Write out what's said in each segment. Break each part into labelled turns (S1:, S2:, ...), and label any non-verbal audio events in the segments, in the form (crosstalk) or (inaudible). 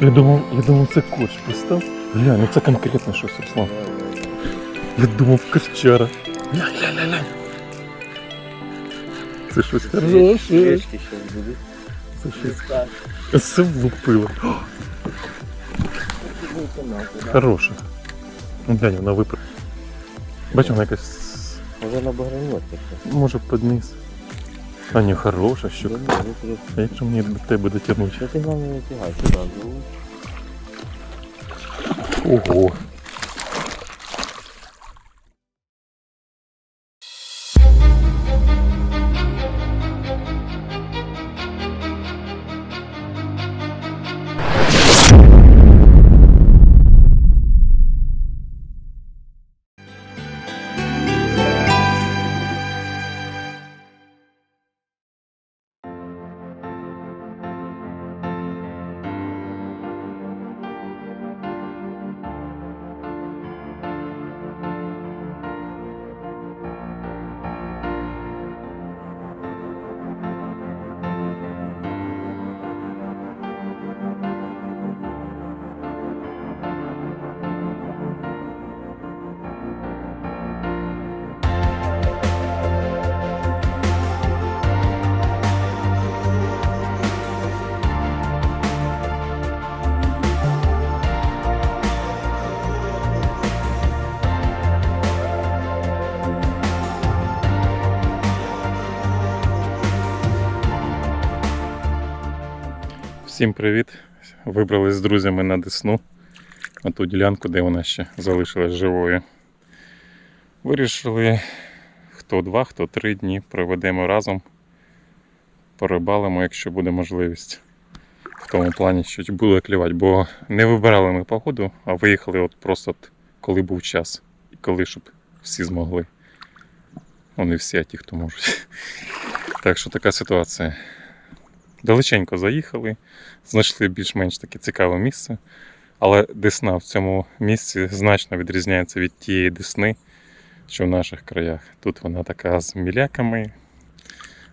S1: Я думав, я думав, це коч пристав. Глянь, ну це конкретно щось, Руслан. Я думав, кочара. Глянь, глянь, глянь, глянь. Це щось хороше.
S2: Шишки.
S1: Це щось. Це влупило. Хороше. Ну глянь, вона випала. Бачиш, вона якась.
S2: Уже на багрянет.
S1: Може під низ. А не хороша щука. А якщо мені до тебе?
S2: Да ты главное не тягай сюда. ну.
S1: Ого. Всім привіт! Вибрали з друзями на Десну, на ту ділянку, де вона ще залишилась живою. Вирішили, хто два, хто три дні проведемо разом, порибалимо, якщо буде можливість. В тому плані, що буде клювати, бо не вибирали ми погоду, а виїхали от просто от, коли був час. І коли щоб всі змогли. Не всі, а ті, хто можуть. Так що така ситуація. Далеченько заїхали, знайшли більш-менш таке цікаве місце. Але десна в цьому місці значно відрізняється від тієї десни, що в наших краях. Тут вона така з міляками,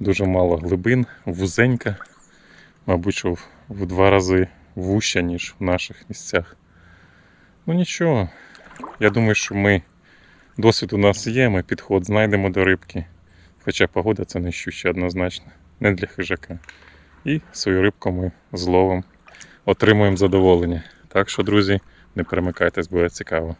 S1: дуже мало глибин, вузенька, мабуть, що в- два рази вуща, ніж в наших місцях. Ну нічого, я думаю, що ми досвід у нас є, ми підход знайдемо до рибки. Хоча погода це не щуща однозначно, не для хижака і свою рибку ми зловимо, отримуємо задоволення. Так що, друзі, не перемикайтесь, буде цікаво.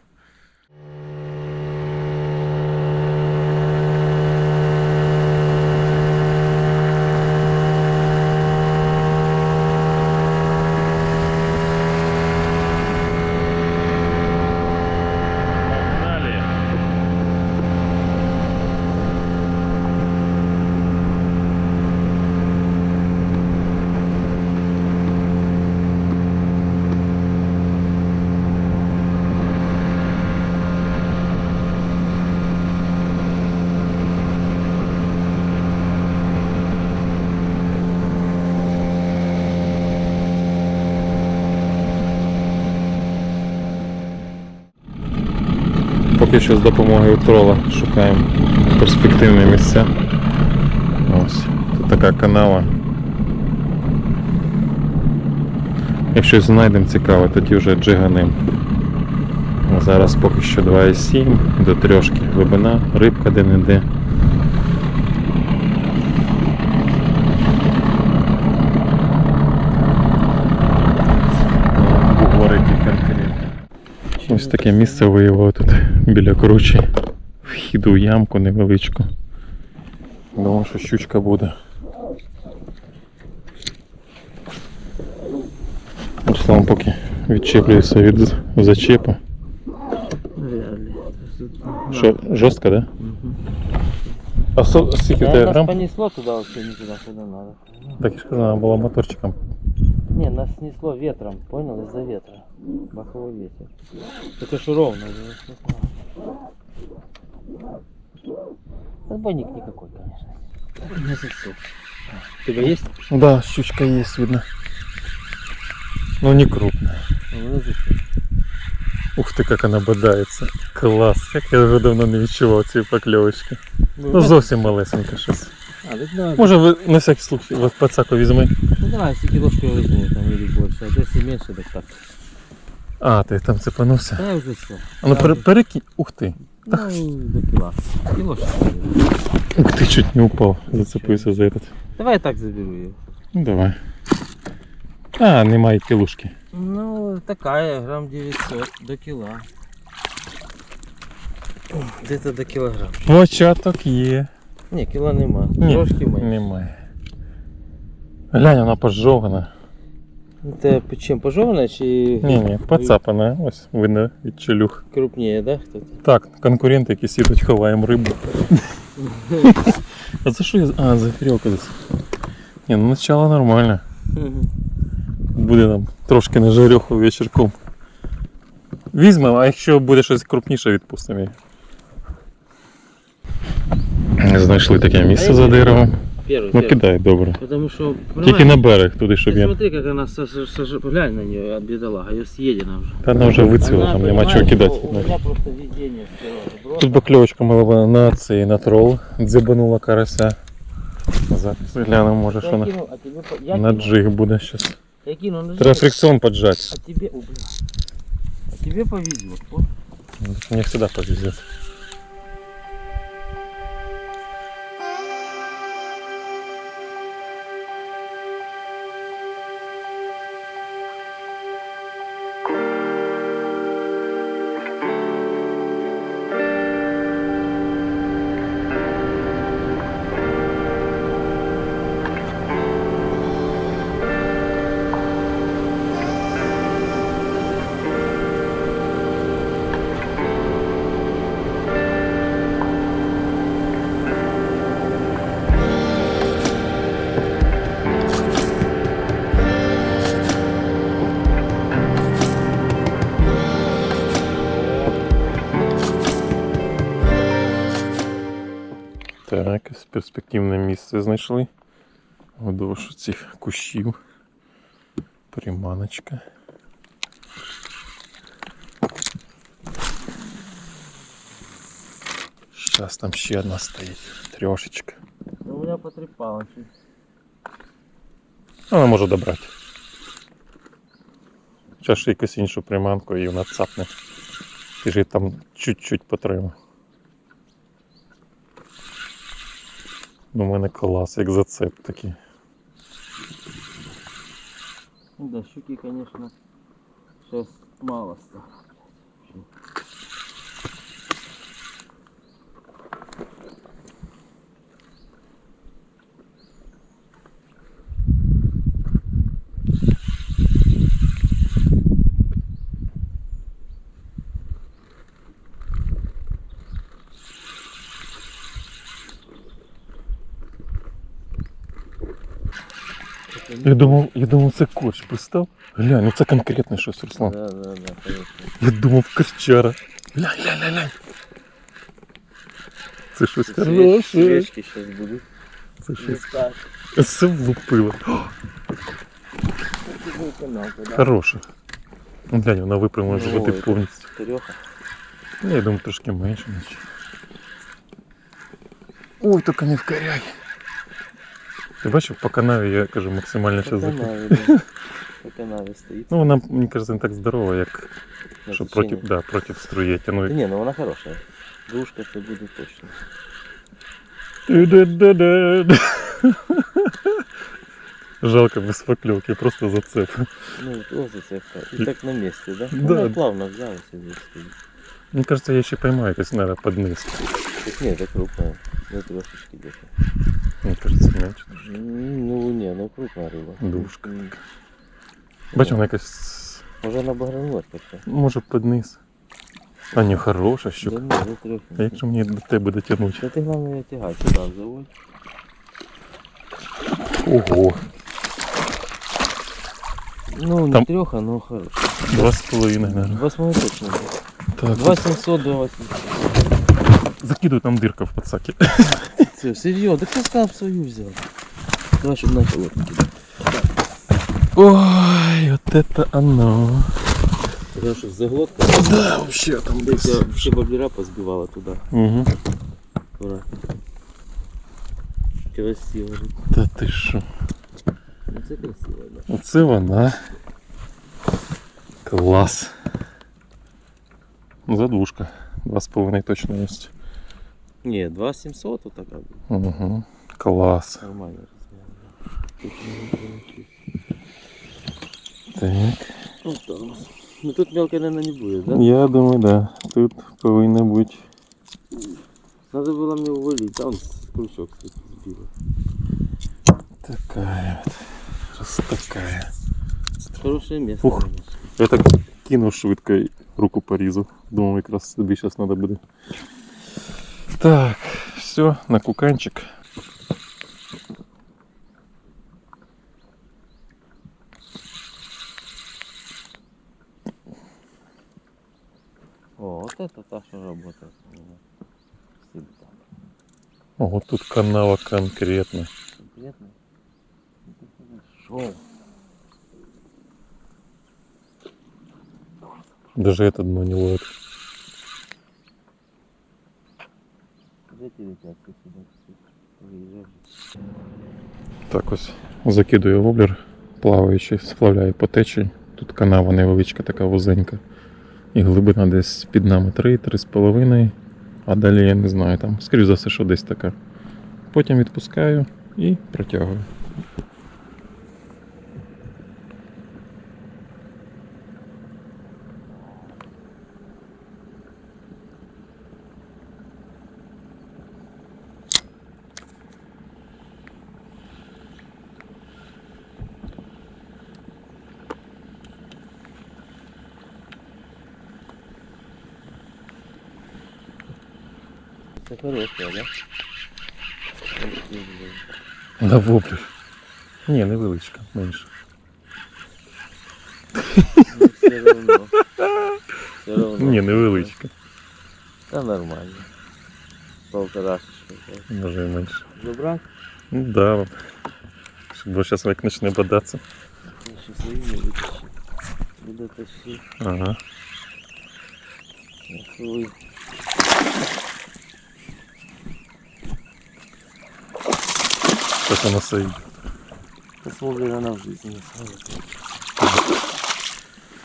S1: Поки що з допомогою трола шукаємо перспективні місця. Ось тут така канава. Якщо знайдемо цікаве, тоді вже джиганим. Зараз поки що 2,7 до трьошки глибина, рибка де-не-де. Бугорики конкретно. Ось таке місце виявило тут біля кручі. Вхід у ямку невеличку. Думав, що щучка буде. Руслан поки відчеплюється від зачепу. Що, жорстко, да? А скільки в тебе грам?
S2: понесло туда вообще не туда, куда надо.
S1: Так і ж казала, була моторчиком.
S2: Не, нас снесло ветром, понял, из-за ветра. Баховой ветер. Это ж ровно. же, Отбойник никакой, конечно. Не засух. У тебя есть?
S1: Да, щучка есть, видно. Ну не крупная.
S2: Ну, засух.
S1: Ух ты, как она бодается. Клас. Як я вже давно не відчував цієї покльовочки. Ну
S2: Ну,
S1: зовсім малесенька щось.
S2: а, так давай.
S1: Може ви на всякий случай вас пацаку візьми.
S2: Ну давай, если килошку возьму, там или больше. А если меньше, так так.
S1: А, ти там цепанувся.
S2: Да, уже все.
S1: А ну пере, перекинь. Ух ти.
S2: Ну, до кила. Килошку.
S1: Ух ти, чуть не упав. Зацепився за этот.
S2: Давай я так заберу ее.
S1: Ну давай. А, немає кілушки.
S2: Ну, такая, грамм 900 до кила. Где-то до килограмм.
S1: Початок є.
S2: Не, кила нема.
S1: Ні,
S2: Трошки менше.
S1: немає. Глянь, вона пожована.
S2: Это чем пожевано, чи
S1: Ні, ні, поцапана. Ось видно від челюх.
S2: крупнее, да, кто-то?
S1: Так, конкуренти, які сідуть, ховаємо рибу. (laughs) А за що я. А, за фірьовка десь. Ні, ну начало нормально. Буде нам трошки на жарьоху вечірком. Візьмемо, а якщо буде щось крупніше, відпустимо її. Знайшли таке місце за деревом
S2: Первый,
S1: Ну
S2: первый.
S1: кидай, добре.
S2: Потому что,
S1: Тільки на берег туди, щоб
S2: Ты
S1: я.
S2: смотри, как она сож... сож... глянь на нее, бедолага, ее съедена уже.
S1: Та вона вже вицвіла,
S2: Она,
S1: там нема
S2: понимаешь,
S1: чого кидати.
S2: У меня просто везение с природы. Просто
S1: Тут покльовочка мала на цей на трол, дзибанула карася. Зараз глянемо, може, що
S2: я
S1: на,
S2: кину, а тебе... по- Я
S1: на
S2: кину,
S1: джиг буде щас.
S2: Я кину на
S1: Треба
S2: джиг,
S1: фрикціон поджати.
S2: А тебе... О, бля. А тебе повезет, понял?
S1: Мені завжди повезет. Перспективне місце знайшли. Вдовж цих кущів. Приманочка. Зараз там ще одна стоїть. Трьошечка.
S2: Ну, у меня потрепало чуть.
S1: Вона може добрати. Зараз ще якусь іншу приманку і вона цапне. Ти ж там чуть-чуть потримав. У мене клас, як зацеп такий.
S2: Да, щуки, конечно, сейчас мало стало.
S1: Я думав, я думав, це корч пристав. Глянь, ну це конкретне щось, Руслан.
S2: Да, да, да, конечно.
S1: Я думав корчара. Глянь, глянь, глянь, глянь. Це щось хороше.
S2: Свечки сейчас будут.
S1: Це щось.
S2: Листать.
S1: Це влупило. О,
S2: Это был канал, да?
S1: Хороше. Ну, Глянь, вона випрямила
S2: Ну,
S1: животи
S2: ой,
S1: повністю.
S2: Четыреха.
S1: Ну, я думаю, трошки менше, наче. Ой, тільки не вкоряй. Ти бачив, по канаві я кажу максимально
S2: По
S1: зараз закину.
S2: канаве, да. По канаве стоит.
S1: Ну, вона, мені кажется, не так здорова, як
S2: на
S1: що
S2: течение.
S1: проти, да, проти струї
S2: Да
S1: тянуть.
S2: не, ну она хорошая. Двушка это будет точно.
S1: Ду-ду-ду-ду. Жалко без поклевки, просто зацеп.
S2: Ну, вот вот зацепка. И так на месте, да?
S1: Да.
S2: Она плавно взялась и здесь стоит.
S1: Мне кажется, я ще поймаю якось, наверное, под низ.
S2: Так нет, это крупная. Ну, трошечки где-то.
S1: Мне кажется, менше.
S2: Ну, не, ну крупная рыба.
S1: Двушка
S2: М.
S1: Бачу, вона якась,
S2: Може вона багранулась как-то.
S1: може під низ. А не хороша
S2: Да
S1: щука.
S2: ні,
S1: А
S2: трохи.
S1: як же мені до тебе дотягнути?
S2: Та ти головне тягай сюди заводь.
S1: Ого,
S2: Ну, не
S1: Там-
S2: трьоха, но хороша.
S1: два з половиною, наверное.
S2: Восьмой точно.
S1: Так,
S2: 2700 до 800.
S1: закидуй там дырка в подсаке.
S2: Все, серьезно, да кто там свою взял? Давай, чтобы начал вот.
S1: Ой, вот это оно.
S2: Потому что заглотка.
S1: Да, вообще там
S2: Да тебя все баблера позбивала туда.
S1: Угу.
S2: Аккуратно. Красиво.
S1: Та ти що?
S2: Ну це красиво, да.
S1: Оце вона. Клас. Задушка. Два з половиною точно є.
S2: Ні, 2700 вот така.
S1: Угу. Клас.
S2: Нормально розмір. Тут не прилетить.
S1: Так.
S2: Вот там. Ну тут мелко, наверное, не будет, да?
S1: Я думаю, да. Тут повинно бути.
S2: Надо было мне увалить, там крючок кстати, сбила.
S1: Такая вот. Раз такая.
S2: Хорошее место.
S1: Ух.
S2: конечно.
S1: Я так кинув швидко і руку порізав. Думав, якраз тобі зараз треба буде. Так, все, на куканчик.
S2: О, вот это та, что работает. у меня. Всегда.
S1: Ого, тут канава конкретно.
S2: Конкретно. Хорошо.
S1: Даже это дно не ловит. Так ось закидую воблер, плаваючи, сплавляю по течії. Тут канава невеличка, така вузенька. І глибина десь під нами 3-3,5. А далі я не знаю, там, скоріш за все, що десь така. Потім відпускаю і протягую.
S2: Это хорошая, да? Ух ты, блин.
S1: На воблер. Ні, невеличка, менше.
S2: Ну, все равно. Все равно.
S1: Ні, невеличка.
S2: Да нормально. Полторашечка. да.
S1: Може і менше.
S2: Забрать?
S1: Ну да. Бо зараз як почне бодатися.
S2: Я сейчас свои не вытащу. Буду тащить.
S1: Ага.
S2: А Свой.
S1: Зараз воно все йде.
S2: Это с воблера она в жизни не сможет.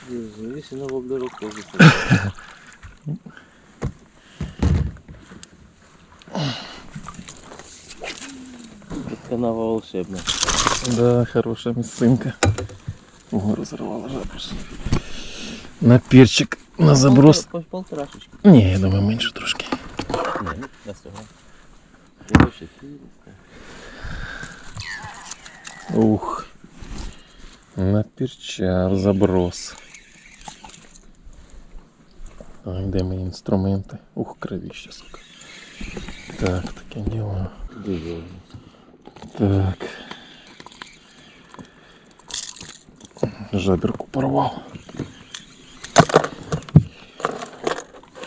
S2: Держи, Видишь, на воблеру тоже. садится. Тут канава волшебная.
S1: Да, хорошая місцинка. Ого, розірвала жабус. На перчик, на заброс.
S2: Пол- Полторашечки.
S1: Ні, я думаю, менше трошки.
S2: Нет, я согал. Ты вообще филист.
S1: Ух. На перчав заброс. Так, де мої інструменти? Ух, кровіще, сука. Так, таке діло. Так. Жаберку порвав.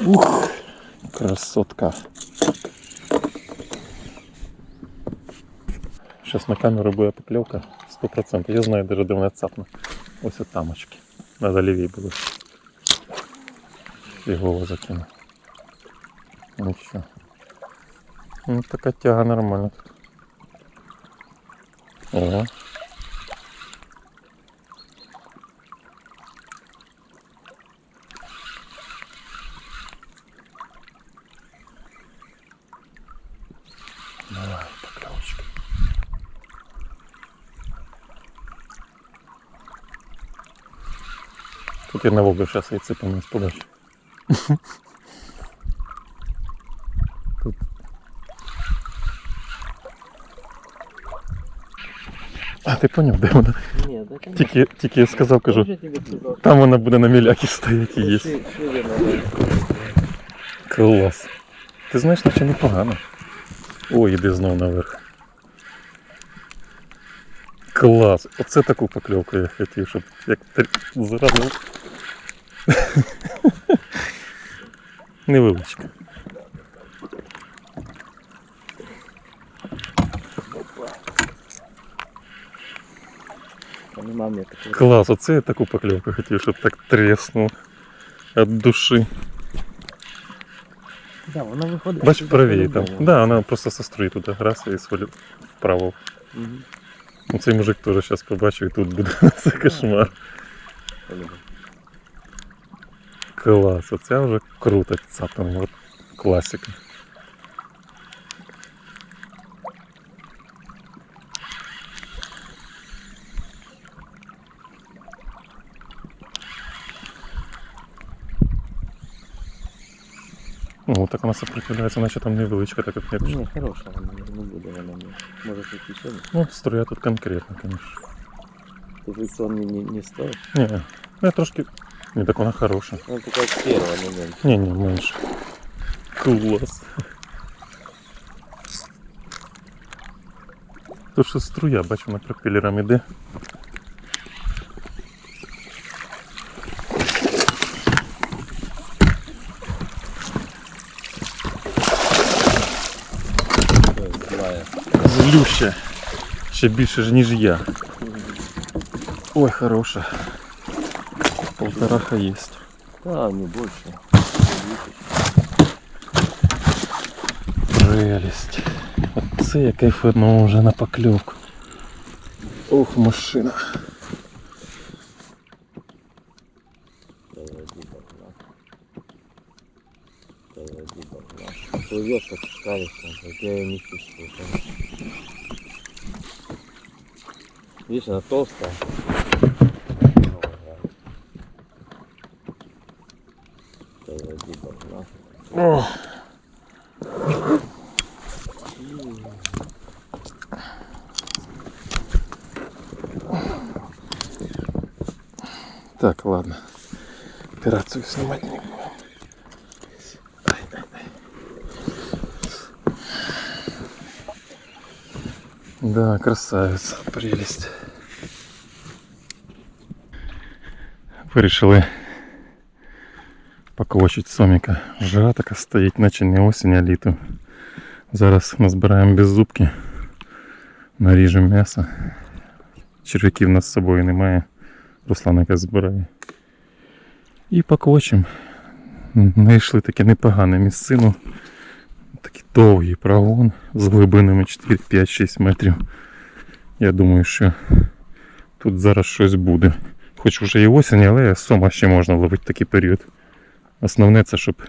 S1: Ух, красотка. Сейчас на камеру буде поклевка 100%. Я знаю даже де вона цапне. Ось от тамочки. Надо лівій було. І голову закину. Ну що. Ну така тяга нормальна тут. Ого. Давай, поклевочка. Я на воблер сейчас и цепану с подачи. Тут. А ти поняв, де вона?
S2: Нет, да конечно.
S1: Тільки, тільки я сказав, кажу,
S2: Я тебе
S1: там вона буде на мілякі стояти і
S2: что ши- шире надо.
S1: Клас. Ти знаєш, наче непогано. Ой, іди знов наверх. Клас. Оце таку покльовку я хотів, щоб як ти зразу. (laughs) Невеличка. Клас, оце я таку покльовку хотів, щоб так треснуло від душі.
S2: Да, вона виходить.
S1: Бач, правее там. Да, вона просто со струї туди раз і свалить вправо. Ну, цей мужик теж зараз побачив і тут буде. (laughs) Це кошмар.
S2: По-любому.
S1: Клас, оце вже круто цапаний. От класика. О, так вона сопротивляється, наче там невеличка, так як я
S2: Ні, хороша вона, не буде вона. ні. Може тут ще не.
S1: Ну, струя тут конкретно, конечно.
S2: Ти фрикціон не, не, не стоїть?
S1: Ні, ну я трошки. Ні, так вона хороша.
S2: Вона така як перша момент.
S1: Ні, ні, менше. Клас. То що струя, бачу, на пропелерам іде. Злюща. Ще більше ж, ніж я. Ой, хороша. Полтораха есть.
S2: Да, не больше.
S1: Прелесть. Оце я кайфанув вже на покльовку. Ох, машина.
S2: Плывет как скалится, вот я ее не чувствую. Видишь, она толстая.
S1: Ох. Так, ладно. Операцию снимать не ай. Да, красавица, прелесть. Вирішили поквочить соміка. Жара така стоїть, наче не осінь, а літо. Зараз назбираємо без зубки, наріжемо м'ясо. Черв'яків нас з собою немає. Руслан якась збирає. І поквочимо. Знайшли таке непогане місцину. Такий довгий прогон з глибинами 4, 5, 6 метрів. Я думаю, що тут зараз щось буде. Хоч вже і осінь, але сома ще можна ловити такий період. Основне це, щоб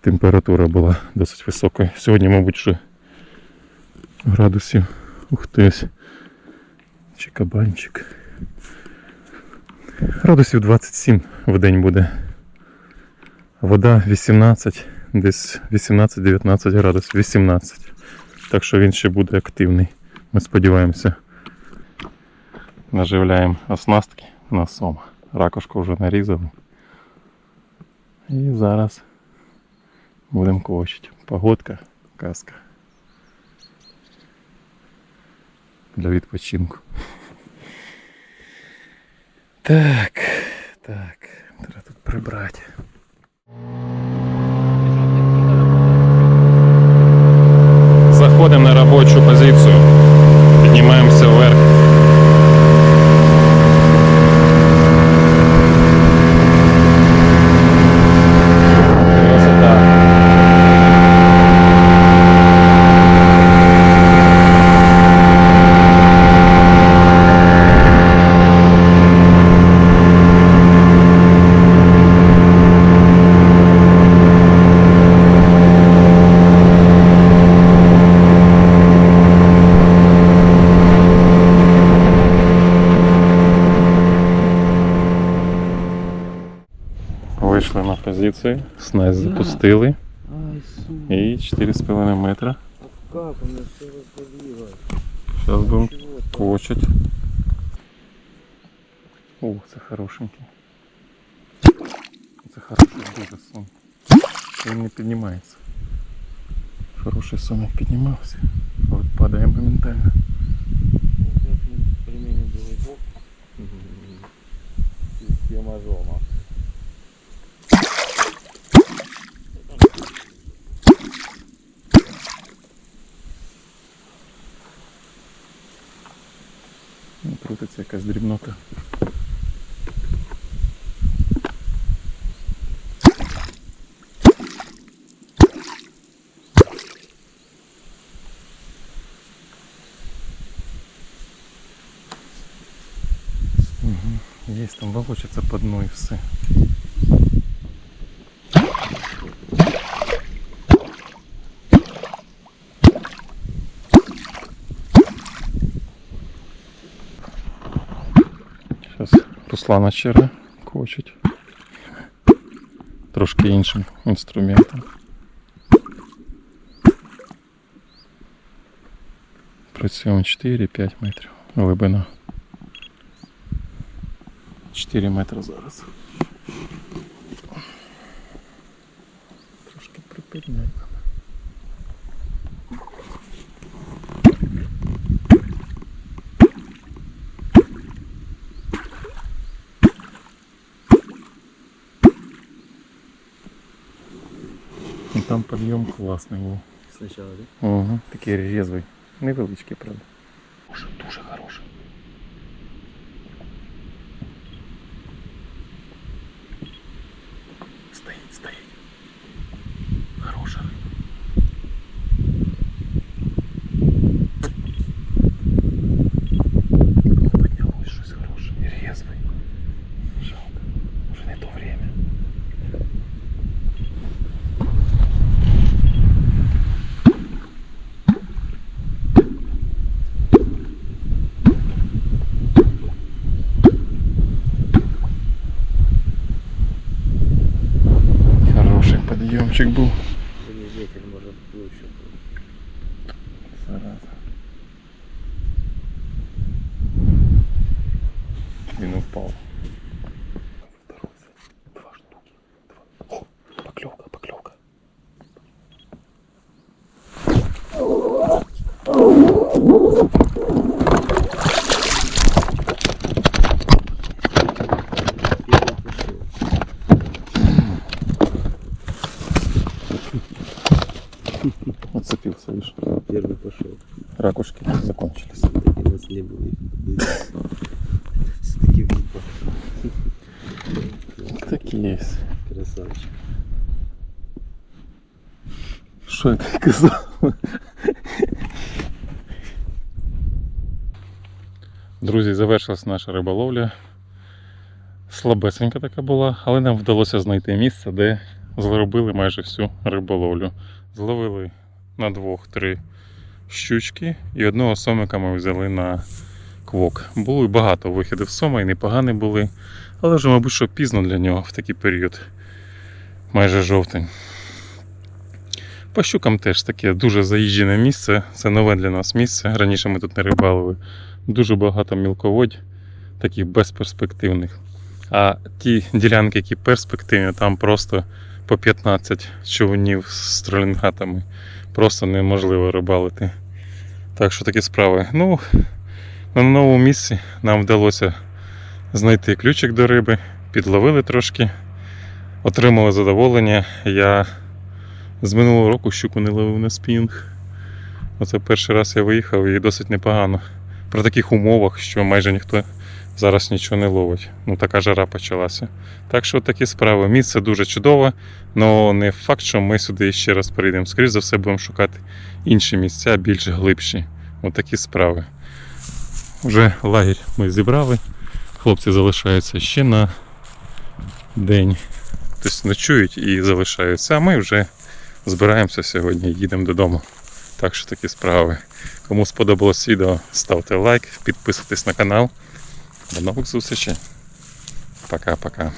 S1: температура була досить високою. Сьогодні, мабуть, вже градусів. Ух ти ось. Чи кабанчик. Градусів 27 в день буде. Вода 18, десь 18-19 градусів, 18. Так що він ще буде активний. Ми сподіваємося. Наживляємо оснастки на сом. Ракушку вже нарізали. І зараз будемо квочити. Погодка, казка. Для відпочинку. Так, так, треба тут прибрати. Заходимо на робочу позицію. Піднімаємося вверх. позицію, снасть запустили
S2: Ай, сука.
S1: і 4,5 метра.
S2: Как она все развалилось?
S1: Зараз будемо
S2: Чего там?
S1: квочить. О, це хорошенький. Це хороший дуже сон. Він не піднімається. Хороший сон як піднімався. а От падає моментально.
S2: Ну, как мы применим белый бок. Система жома.
S1: Ну, Крутиться якась дрібнота. там волочиться по дну і все. Зараз Руслана черга кочить. Трошки іншим інструментом. Працюємо 4-5 метрів глибина. 4 метри зараз. Трошки припідняємо. Там підйом класний був.
S2: Сначала, да?
S1: Угу. Такий резвий. Невеличкий, правда. подъемчик был. Друзі, наша риболовля. Слабесенька така була, але нам вдалося знайти місце, де зробили майже всю риболовлю. Зловили на двох-три щучки і одного сомика ми взяли на квок. Було і багато вихідів сома, і непогані були, але вже, мабуть, що пізно для нього в такий період, майже жовтень. По щукам теж таке дуже заїжджене місце. Це нове для нас місце. Раніше ми тут не рибалили. Дуже багато мілководь, таких безперспективних. А ті ділянки, які перспективні, там просто по 15 човнів з тролінгатами. Просто неможливо рибалити. Так що такі справи. Ну, на новому місці нам вдалося знайти ключик до риби, підловили трошки, отримали задоволення. Я з минулого року щуку не ловив на спінг. Оце перший раз я виїхав і досить непогано. При таких умовах, що майже ніхто зараз нічого не ловить. Ну така жара почалася. Так що такі справи. Місце дуже чудове, але не факт, що ми сюди ще раз прийдемо. Скоріше за все, будемо шукати інші місця, більш глибші. Отакі справи. Вже лагерь ми зібрали. Хлопці залишаються ще на день. Тобто ночують і залишаються, а ми вже збираємося сьогодні, їдемо додому. Так що такі справи. Кому сподобалось відео, ставте лайк, підписуйтесь на канал. До нових зустрічей. Пока-пока.